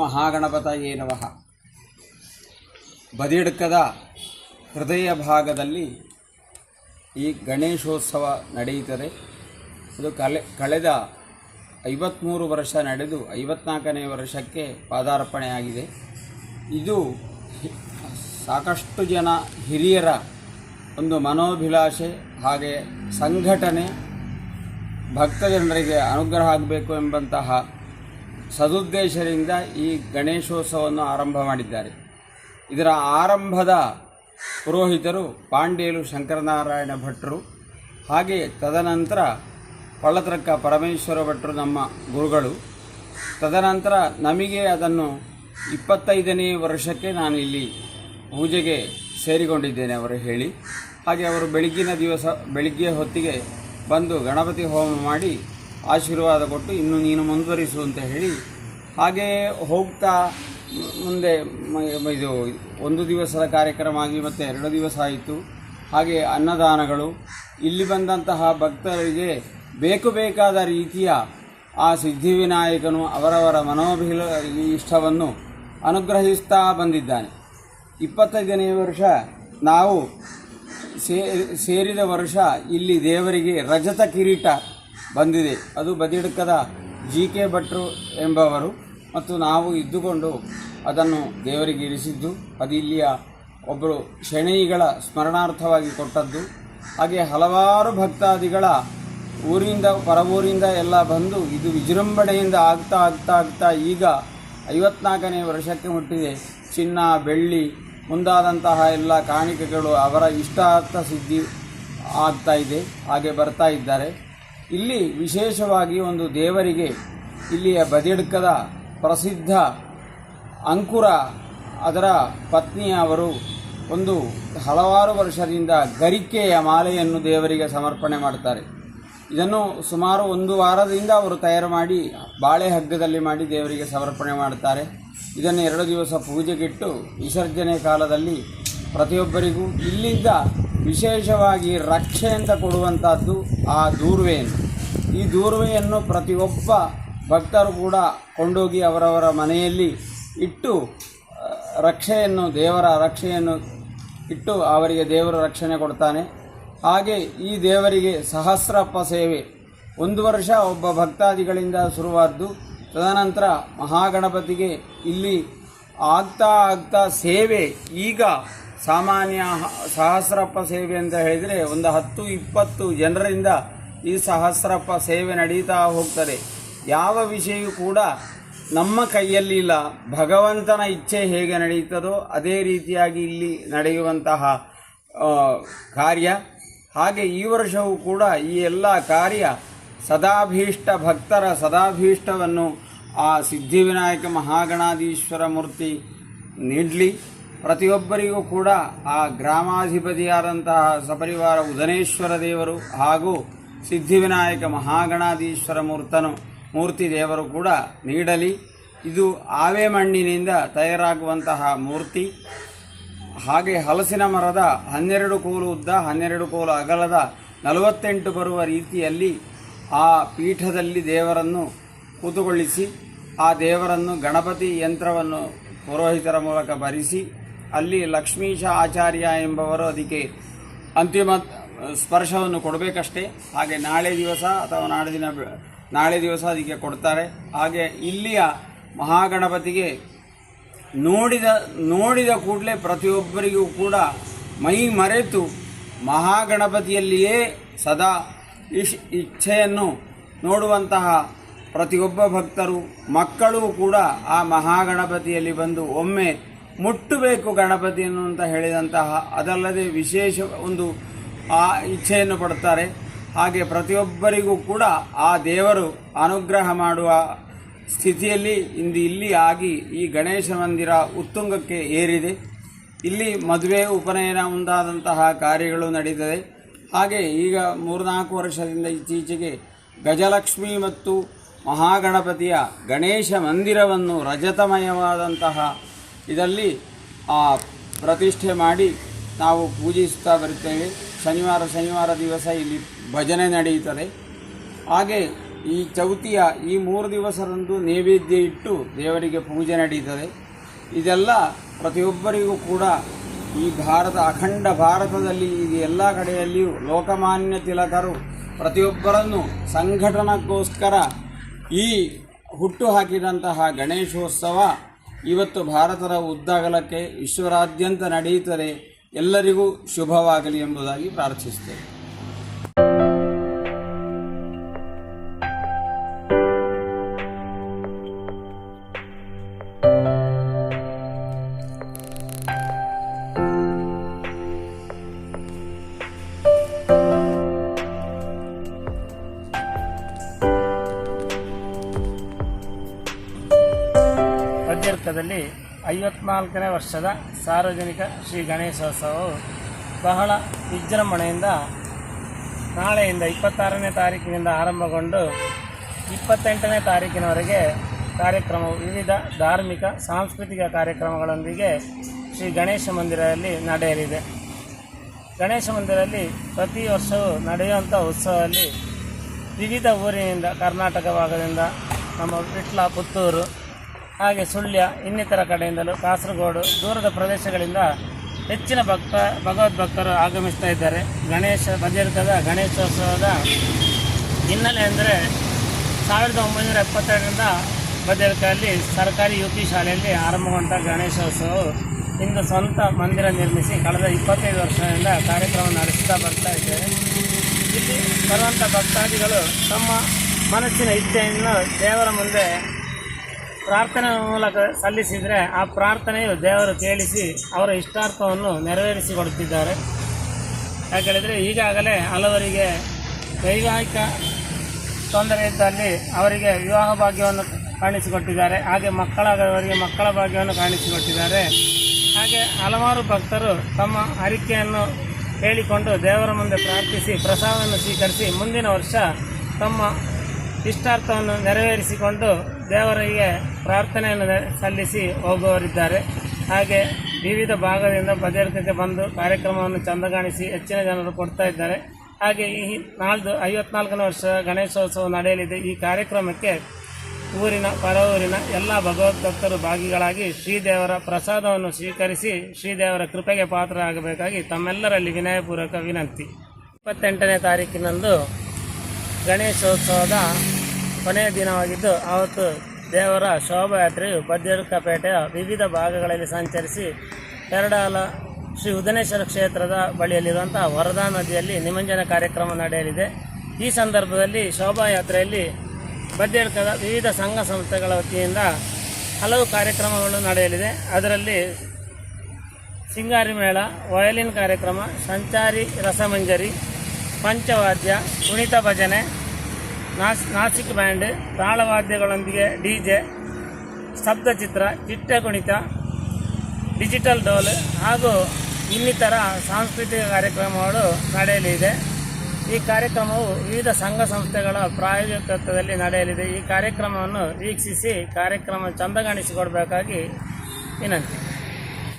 ಮಹಾಗಣಪತಯೇ ನಮಃ. ಬದಿಡ್ಕದ ಹೃದಯ ಭಾಗದಲ್ಲಿ ಈ ಗಣೇಶೋತ್ಸವ ನಡೆಯುತ್ತದೆ. ಅದು ಕಲೆ, ಕಳೆದ ಐವತ್ತ್ಮೂರು ವರ್ಷ ನಡೆದು ಐವತ್ನಾಲ್ಕನೇ ವರ್ಷಕ್ಕೆ ಪಾದಾರ್ಪಣೆಯಾಗಿದೆ. ಇದು ಸಾಕಷ್ಟು ಜನ ಹಿರಿಯರ ಒಂದು ಮನೋಭಿಲಾಷೆ ಹಾಗೆ ಸಂಘಟನೆ ಭಕ್ತ ಜನರಿಗೆ ಅನುಗ್ರಹ ಆಗಬೇಕು ಎಂಬಂತಹ ಸದುದ್ದೇಶದಿಂದ ಈ ಗಣೇಶೋತ್ಸವವನ್ನು ಆರಂಭ ಮಾಡಿದ್ದಾರೆ. ಇದರ ಆರಂಭದ ಪುರೋಹಿತರು ಪಾಂಡೇಲು ಶಂಕರನಾರಾಯಣ ಭಟ್ರು, ಹಾಗೆ ತದನಂತರ ಪಳ್ಳತ್ರಕ್ಕ ಪರಮೇಶ್ವರ ಭಟ್ರು ನಮ್ಮ ಗುರುಗಳು. ತದನಂತರ ನಮಗೆ ಅದನ್ನು ಇಪ್ಪತ್ತೈದನೇ ವರ್ಷಕ್ಕೆ ನಾನು ಇಲ್ಲಿ ಪೂಜೆಗೆ ಸೇರಿಕೊಂಡಿದ್ದೇನೆ ಅವರು ಹೇಳಿ. ಹಾಗೆ ಅವರು ಬೆಳಗ್ಗಿನ ದಿವಸ, ಬೆಳಿಗ್ಗೆ ಹೊತ್ತಿಗೆ ಬಂದು ಗಣಪತಿ ಹೋಮ ಮಾಡಿ ಆಶೀರ್ವಾದ ಕೊಟ್ಟು ಇನ್ನು ನೀನು ಮುಂದುವರಿಸು ಅಂತ ಹೇಳಿ ಹಾಗೆ ಹೋಗ್ತಾ ಮುಂದೆ ಇದು ಒಂದು ದಿವಸದ ಕಾರ್ಯಕ್ರಮ ಆಗಿ ಮತ್ತು ಎರಡು ದಿವಸ ಆಯಿತು. ಹಾಗೆ ಅನ್ನದಾನಗಳು. ಇಲ್ಲಿ ಬಂದಂತಹ ಭಕ್ತರಿಗೆ ಬೇಕು ಬೇಕಾದ ರೀತಿಯ ಆ ಸಿದ್ಧಿವಿನಾಯಕನು ಅವರವರ ಮನೋಭಿಲ ಇಷ್ಟವನ್ನು ಅನುಗ್ರಹಿಸ್ತಾ ಬಂದಿದ್ದಾನೆ. ಇಪ್ಪತ್ತೈದನೇ ವರ್ಷ ನಾವು ಸೇರಿದ ವರ್ಷ ಇಲ್ಲಿ ದೇವರಿಗೆ ರಜತ ಕಿರೀಟ ಬಂದಿದೆ. ಅದು ಬದಿಡುಕದ ಜಿ ಕೆ ಭಟ್ರು ಎಂಬವರು ಮತ್ತು ನಾವು ಇದ್ದುಕೊಂಡು ಅದನ್ನು ದೇವರಿಗೆ ಇರಿಸಿದ್ದು, ಅದು ಇಲ್ಲಿಯ ಒಬ್ಬರು ಶೆಣೈಗಳ ಸ್ಮರಣಾರ್ಥವಾಗಿ ಕೊಟ್ಟದ್ದು. ಹಾಗೆ ಹಲವಾರು ಭಕ್ತಾದಿಗಳ ಊರಿಂದ ಪರವೂರಿಂದ ಎಲ್ಲ ಬಂದು ಇದು ವಿಜೃಂಭಣೆಯಿಂದ ಆಗ್ತಾ ಆಗ್ತಾ ಆಗ್ತಾ ಈಗ ಐವತ್ನಾಲ್ಕನೇ ವರ್ಷಕ್ಕೆ ಮುಟ್ಟಿದೆ. ಚಿನ್ನ, ಬೆಳ್ಳಿ ಮುಂದಾದಂತಹ ಎಲ್ಲ ಕಾಣಿಕೆಗಳು ಅವರ ಇಷ್ಟಾರ್ಥ ಸಿದ್ಧಿ ಆಗ್ತಾ ಇದೆ, ಹಾಗೆ ಬರ್ತಾ ಇದ್ದಾರೆ. ಇಲ್ಲಿ ವಿಶೇಷವಾಗಿ ಒಂದು ದೇವರಿಗೆ ಇಲ್ಲಿಯ ಬದಿಡ್ಕದ ಪ್ರಸಿದ್ಧ ಅಂಕುರ, ಅದರ ಪತ್ನಿಯವರು ಒಂದು ಹಲವಾರು ವರ್ಷದಿಂದ ಗರಿಕೆಯ ಮಾಲೆಯನ್ನು ದೇವರಿಗೆ ಸಮರ್ಪಣೆ ಮಾಡ್ತಾರೆ. ಇದನ್ನು ಸುಮಾರು ಒಂದು ವಾರದಿಂದ ಅವರು ತಯಾರು ಮಾಡಿ, ಬಾಳೆ ಹಗ್ಗದಲ್ಲಿ ಮಾಡಿ ದೇವರಿಗೆ ಸಮರ್ಪಣೆ ಮಾಡ್ತಾರೆ. ಇದನ್ನು ಎರಡು ದಿವಸ ಪೂಜೆಗಿಟ್ಟು ವಿಸರ್ಜನೆ ಕಾಲದಲ್ಲಿ ಪ್ರತಿಯೊಬ್ಬರಿಗೂ ಇಲ್ಲಿಂದ ವಿಶೇಷವಾಗಿ ರಕ್ಷೆ ಅಂತ ಕೊಡುವಂಥದ್ದು ಆ ದೂರ್ವೆಯನ್ನು. ಈ ದೂರ್ವೆಯನ್ನು ಪ್ರತಿಯೊಬ್ಬ ಭಕ್ತರು ಕೂಡ ಕೊಂಡೋಗಿ ಅವರವರ ಮನೆಯಲ್ಲಿ ಇಟ್ಟು ರಕ್ಷೆಯನ್ನು, ದೇವರ ರಕ್ಷೆಯನ್ನು ಇಟ್ಟು ಅವರಿಗೆ ದೇವರು ರಕ್ಷಣೆ ಕೊಡ್ತಾನೆ. ಹಾಗೆ ಈ ದೇವರಿಗೆ ಸಹಸ್ರಪ್ಪ ಸೇವೆ. ಒಂದು ವರ್ಷ ಒಬ್ಬ ಭಕ್ತಾದಿಗಳಿಂದ ಶುರುವಾದ್ದು. ತದನಂತರ ಮಹಾಗಣಪತಿಗೆ ಇಲ್ಲಿ ಆಗ್ತಾ ಆಗ್ತಾ ಸೇವೆ. ಈಗ ಸಾಮಾನ್ಯ ಸಹಸ್ರಪ್ಪ ಸೇವೆ ಅಂತ ಹೇಳಿದರೆ ಒಂದು ಹತ್ತು, ಇಪ್ಪತ್ತು ಜನರಿಂದ ಈ ಸಹಸ್ರಪ್ಪ ಸೇವೆ ನಡೀತಾ ಹೋಗ್ತದೆ. ಯಾವ ವಿಷಯವೂ ಕೂಡ ನಮ್ಮ ಕೈಯಲ್ಲಿಲ್ಲ ಭಗವಂತನ ಇಚ್ಛೆ ಹೇಗೆ ನಡೆಯುತ್ತದೋ ಅದೇ ರೀತಿಯಾಗಿ ಇಲ್ಲಿ ನಡೆಯುವಂತಹ ಕಾರ್ಯ. ಹಾಗೆ ಈ ವರ್ಷವೂ ಕೂಡ ಈ ಎಲ್ಲ ಕಾರ್ಯ ಸದಾಭೀಷ್ಟ ಭಕ್ತರ ಸದಾಭೀಷ್ಟವನ್ನು ಆ ಸಿದ್ಧಿವಿನಾಯಕ ಮಹಾಗಣಾಧೀಶ್ವರ ಮೂರ್ತಿ ನೀಡಲಿ. ಪ್ರತಿಯೊಬ್ಬರಿಗೂ ಕೂಡ ಆ ಗ್ರಾಮಾಧಿಪತಿಯಾದಂತಹ ಸಪರಿವಾರ ಉದನೇಶ್ವರ ದೇವರು ಹಾಗೂ ಸಿದ್ಧಿವಿನಾಯಕ ಮಹಾಗಣಾಧೀಶ್ವರ ಮೂರ್ತನು, ಮೂರ್ತಿ ದೇವರು ಕೂಡ ನೀಡಲಿ. ಇದು ಆವೆ ಮಣ್ಣಿನಿಂದ ತಯಾರಾಗುವಂತಹ ಮೂರ್ತಿ. ಹಾಗೆ ಹಲಸಿನ ಮರದ ಹನ್ನೆರಡು ಕೋಲು ಉದ್ದ, ಹನ್ನೆರಡು ಕೋಲು ಅಗಲದ ನಲವತ್ತೆಂಟು ಬರುವ ರೀತಿಯಲ್ಲಿ ಆ ಪೀಠದಲ್ಲಿ ದೇವರನ್ನು ಕೂತುಗೊಳಿಸಿ, ಆ ದೇವರನ್ನು ಗಣಪತಿ ಯಂತ್ರವನ್ನು ಪುರೋಹಿತರ ಮೂಲಕ ಭರಿಸಿ ಅಲ್ಲಿ ಲಕ್ಷ್ಮೀಶ ಆಚಾರ್ಯ ಎಂಬವರು ಅದಕ್ಕೆ ಅಂತಿಮ ಸ್ಪರ್ಶವನ್ನು ಕೊಡಬೇಕಷ್ಟೇ. ಹಾಗೆ ನಾಳೆ ದಿವಸ ಅಥವಾ ನಾಳೆ ದಿನ ನಾಳೆ ದಿವಸ ಅದಕ್ಕೆ ಕೊಡ್ತಾರೆ. ಹಾಗೆ ಇಲ್ಲಿಯ ಮಹಾಗಣಪತಿಗೆ ನೋಡಿದ ನೋಡಿದ ಕೂಡಲೇ ಪ್ರತಿಯೊಬ್ಬರಿಗೂ ಕೂಡ ಮೈ ಮರೆತು ಮಹಾಗಣಪತಿಯಲ್ಲಿಯೇ ಸದಾ ಇಶ್, ಇಚ್ಛೆಯನ್ನು ನೋಡುವಂತಹ ಪ್ರತಿಯೊಬ್ಬ ಭಕ್ತರು, ಮಕ್ಕಳು ಕೂಡ ಆ ಮಹಾಗಣಪತಿಯಲ್ಲಿ ಬಂದು ಒಮ್ಮೆ ಮುಟ್ಟಬೇಕು ಗಣಪತಿಯನ್ನು ಅಂತ ಹೇಳಿದಂತಹ ಅದಲ್ಲದೆ ವಿಶೇಷ ಒಂದು, ಆ ಇಚ್ಛೆಯನ್ನು ಪಡುತ್ತಾರೆ. ಹಾಗೆ ಪ್ರತಿಯೊಬ್ಬರಿಗೂ ಕೂಡ ಆ ದೇವರು ಅನುಗ್ರಹ ಮಾಡುವ ಸ್ಥಿತಿಯಲ್ಲಿ ಇಂದು ಇಲ್ಲಿ ಆಗಿ ಈ ಗಣೇಶ ಮಂದಿರ ಉತ್ತುಂಗಕ್ಕೆ ಏರಿದೆ. ಇಲ್ಲಿ ಮದುವೆ ಉಪನಯನ ಮುಂದಾದಂತಹ ಕಾರ್ಯಗಳು ನಡೀತದೆ. ಹಾಗೆ ಈಗ ಮೂರ್ನಾಲ್ಕು ವರ್ಷದಿಂದ ಇತ್ತೀಚೆಗೆ ಗಜಲಕ್ಷ್ಮಿ ಮತ್ತು ಮಹಾಗಣಪತಿಯ ಗಣೇಶ ಮಂದಿರವನ್ನು ರಜತಮಯವಾದಂತಹ ಇದರಲ್ಲಿ ಪ್ರತಿಷ್ಠೆ ಮಾಡಿ ನಾವು ಪೂಜಿಸುತ್ತಾ ಬರುತ್ತೇವೆ. ಶನಿವಾರ ಶನಿವಾರ ದಿವಸ ಇಲ್ಲಿ ಭಜನೆ ನಡೆಯುತ್ತದೆ. ಹಾಗೆ ಈ ಚೌತಿಯ ಈ ಮೂರು ದಿವಸದಂದು ನೈವೇದ್ಯ ಇಟ್ಟು ದೇವರಿಗೆ ಪೂಜೆ ನಡೆಯುತ್ತದೆ. ಇದೆಲ್ಲ ಪ್ರತಿಯೊಬ್ಬರಿಗೂ ಕೂಡ ಈ ಭಾರತ, ಅಖಂಡ ಭಾರತದಲ್ಲಿ ಈ ಎಲ್ಲ ಕಡೆಯಲ್ಲಿಯೂ ಲೋಕಮಾನ್ಯ ತಿಲಕರು ಪ್ರತಿಯೊಬ್ಬರನ್ನು ಸಂಘಟನಕ್ಕೋಸ್ಕರ ಈ ಹುಟ್ಟು ಹಾಕಿದಂತಹ ಗಣೇಶೋತ್ಸವ ಇವತ್ತು ಭಾರತದ ಉದ್ದಗಲಕ್ಕೆ ವಿಶ್ವರಾದ್ಯಂತ ನಡೆಯುತ್ತದೆ. ಎಲ್ಲರಿಗೂ ಶುಭವಾಗಲಿ ಎಂಬುದಾಗಿ ಪ್ರಾರ್ಥಿಸುತ್ತೇವೆ ಪದ್ಯರ್ಕದಲ್ಲಿ ಐವತ್ನಾಲ್ಕನೇ ವರ್ಷದ ಸಾರ್ವಜನಿಕ ಶ್ರೀ ಗಣೇಶೋತ್ಸವವು ಬಹಳ ವಿಜೃಂಭಣೆಯಿಂದ ನಾಳೆಯಿಂದ ಇಪ್ಪತ್ತಾರನೇ ತಾರೀಕಿನಿಂದ ಆರಂಭಗೊಂಡು ಇಪ್ಪತ್ತೆಂಟನೇ ತಾರೀಕಿನವರೆಗೆ ಕಾರ್ಯಕ್ರಮವು ವಿವಿಧ ಧಾರ್ಮಿಕ, ಸಾಂಸ್ಕೃತಿಕ ಕಾರ್ಯಕ್ರಮಗಳೊಂದಿಗೆ ಶ್ರೀ ಗಣೇಶ ಮಂದಿರದಲ್ಲಿ ನಡೆಯಲಿದೆ. ಗಣೇಶ ಮಂದಿರದಲ್ಲಿ ಪ್ರತಿ ವರ್ಷವೂ ನಡೆಯುವಂಥ ಉತ್ಸವದಲ್ಲಿ ವಿವಿಧ ಊರಿನಿಂದ ಕರ್ನಾಟಕ ಭಾಗದಿಂದ ನಮ್ಮ ವಿಟ್ಲ ಪುತ್ತೂರು ಹಾಗೆ ಸುಳ್ಯ ಇನ್ನಿತರ ಕಡೆಯಿಂದಲೂ ಕಾಸರಗೋಡು ದೂರದ ಪ್ರದೇಶಗಳಿಂದ ಹೆಚ್ಚಿನ ಭಕ್ತ ಭಗವದ್ಭಕ್ತರು ಆಗಮಿಸ್ತಾ ಇದ್ದಾರೆ. ಗಣೇಶ ಬದಿರ್ಕದ ಗಣೇಶೋತ್ಸವದ ಹಿನ್ನೆಲೆ ಅಂದರೆ ಸಾವಿರದ ಒಂಬೈನೂರ ಎಪ್ಪತ್ತೆರಡರಿಂದ ಬದಿರ್ಕಲ್ಲಿ ಸರ್ಕಾರಿ ಯು ಪಿ ಶಾಲೆಯಲ್ಲಿ ಆರಂಭಗೊಂಡ ಗಣೇಶೋತ್ಸವವು ಇಂದು ಸ್ವಂತ ಮಂದಿರ ನಿರ್ಮಿಸಿ ಕಳೆದ ಇಪ್ಪತ್ತೈದು ವರ್ಷದಿಂದ ಕಾರ್ಯಕ್ರಮ ನಡೆಸ್ತಾ ಬರ್ತಾ ಇದ್ದೇವೆ ಇಲ್ಲಿ ಬರುವಂಥ ಭಕ್ತಾದಿಗಳು ತಮ್ಮ ಮನಸ್ಸಿನ ಇಚ್ಛೆಯನ್ನು ದೇವರ ಮುಂದೆ ಪ್ರಾರ್ಥನೆ ಮೂಲಕ ಸಲ್ಲಿಸಿದರೆ ಆ ಪ್ರಾರ್ಥನೆಯು ದೇವರು ಕೇಳಿಸಿ ಅವರ ಇಷ್ಟಾರ್ಥವನ್ನು ನೆರವೇರಿಸಿಕೊಡುತ್ತಿದ್ದಾರೆ. ಯಾಕೇಳಿದರೆ ಈಗಾಗಲೇ ಹಲವರಿಗೆ ವೈವಾಹಿಕ ತೊಂದರೆ ಇದ್ದಲ್ಲಿ ಅವರಿಗೆ ವಿವಾಹ ಭಾಗ್ಯವನ್ನು ಕಾಣಿಸಿಕೊಟ್ಟಿದ್ದಾರೆ. ಹಾಗೆ ಮಕ್ಕಳಾಗದವರಿಗೆ ಮಕ್ಕಳ ಭಾಗ್ಯವನ್ನು ಕಾಣಿಸಿಕೊಟ್ಟಿದ್ದಾರೆ. ಹಾಗೆ ಹಲವಾರು ಭಕ್ತರು ತಮ್ಮ ಹರಿಕೆಯನ್ನು ಹೇಳಿಕೊಂಡು ದೇವರ ಮುಂದೆ ಪ್ರಾರ್ಥಿಸಿ, ಪ್ರಸಾದವನ್ನು ಸ್ವೀಕರಿಸಿ ಮುಂದಿನ ವರ್ಷ ತಮ್ಮ ಇಷ್ಟಾರ್ಥವನ್ನು ನೆರವೇರಿಸಿಕೊಂಡು ದೇವರಿಗೆ ಪ್ರಾರ್ಥನೆಯನ್ನು ಸಲ್ಲಿಸಿ ಹೋಗುವವರಿದ್ದಾರೆ. ಹಾಗೆ ವಿವಿಧ ಭಾಗದಿಂದ ಭದ್ರತೆ ಬಂದು ಕಾರ್ಯಕ್ರಮವನ್ನು ಚಂದಗಾಣಿಸಿ ಹೆಚ್ಚಿನ ಜನರು ಕೊಡ್ತಾ ಇದ್ದಾರೆ. ಹಾಗೆ ಈ ನಾಳ್ದು ಐವತ್ನಾಲ್ಕನೇ ವರ್ಷ ಗಣೇಶೋತ್ಸವ ನಡೆಯಲಿದೆ. ಈ ಕಾರ್ಯಕ್ರಮಕ್ಕೆ ಊರಿನ ಪರ ಊರಿನ ಎಲ್ಲ ಭಗವದ್ಭಕ್ತರು ಭಾಗಿಗಳಾಗಿ ಶ್ರೀದೇವರ ಪ್ರಸಾದವನ್ನು ಸ್ವೀಕರಿಸಿ ಶ್ರೀದೇವರ ಕೃಪೆಗೆ ಪಾತ್ರರಾಗಬೇಕಾಗಿ ತಮ್ಮೆಲ್ಲರಲ್ಲಿ ವಿನಯಪೂರ್ವಕ ವಿನಂತಿ. ಇಪ್ಪತ್ತೆಂಟನೇ ತಾರೀಕಿನಂದು ಗಣೇಶೋತ್ಸವದ ಕೊನೆಯ ದಿನವಾಗಿದ್ದು, ಆವತ್ತು ದೇವರ ಶೋಭಾಯಾತ್ರೆಯು ಬದ್ಯಡ್ಕಪೇಟೆಯ ವಿವಿಧ ಭಾಗಗಳಲ್ಲಿ ಸಂಚರಿಸಿ ಎರಡಾಲ ಶ್ರೀ ಉದನೇಶ್ವರ ಕ್ಷೇತ್ರದ ಬಳಿಯಲ್ಲಿರುವಂಥ ವರದಾ ನದಿಯಲ್ಲಿ ನಿಮಂಜನ ಕಾರ್ಯಕ್ರಮ ನಡೆಯಲಿದೆ. ಈ ಸಂದರ್ಭದಲ್ಲಿ ಶೋಭಾಯಾತ್ರೆಯಲ್ಲಿ ಬದ್ಯಡ್ಕದ ವಿವಿಧ ಸಂಘ ಸಂಸ್ಥೆಗಳ ವತಿಯಿಂದ ಹಲವು ಕಾರ್ಯಕ್ರಮಗಳು ನಡೆಯಲಿದೆ. ಅದರಲ್ಲಿ ಸಿಂಗಾರಿ ಮೇಳ ವಯಲಿನ್ ಕಾರ್ಯಕ್ರಮ, ಸಂಚಾರಿ ರಸಮಂಜರಿ, ಪಂಚವಾದ್ಯ, ಕುಣಿತ ಭಜನೆ ನಾಸ್, ನಾಸಿಕ್ ಬ್ಯಾಂಡ್, ತಾಳವಾದ್ಯಗಳೊಂದಿಗೆ ಡಿ ಜೆ ಸ್ತಬ್ಧಚಿತ್ರ ಚಿಟ್ಟೆ ಕುಣಿತ, ಡಿಜಿಟಲ್ ಡೋಲ್ ಹಾಗೂ ಇನ್ನಿತರ ಸಾಂಸ್ಕೃತಿಕ ಕಾರ್ಯಕ್ರಮಗಳು ನಡೆಯಲಿದೆ ಈ ಕಾರ್ಯಕ್ರಮವು ವಿವಿಧ ಸಂಘ ಸಂಸ್ಥೆಗಳ ಪ್ರಾಯೋಜಕತ್ವದಲ್ಲಿ ನಡೆಯಲಿದೆ. ಈ ಕಾರ್ಯಕ್ರಮವನ್ನು ವೀಕ್ಷಿಸಿ ಕಾರ್ಯಕ್ರಮ ಚಂದಗಾಣಿಸಿಕೊಡಬೇಕಾಗಿ ವಿನಂತಿ.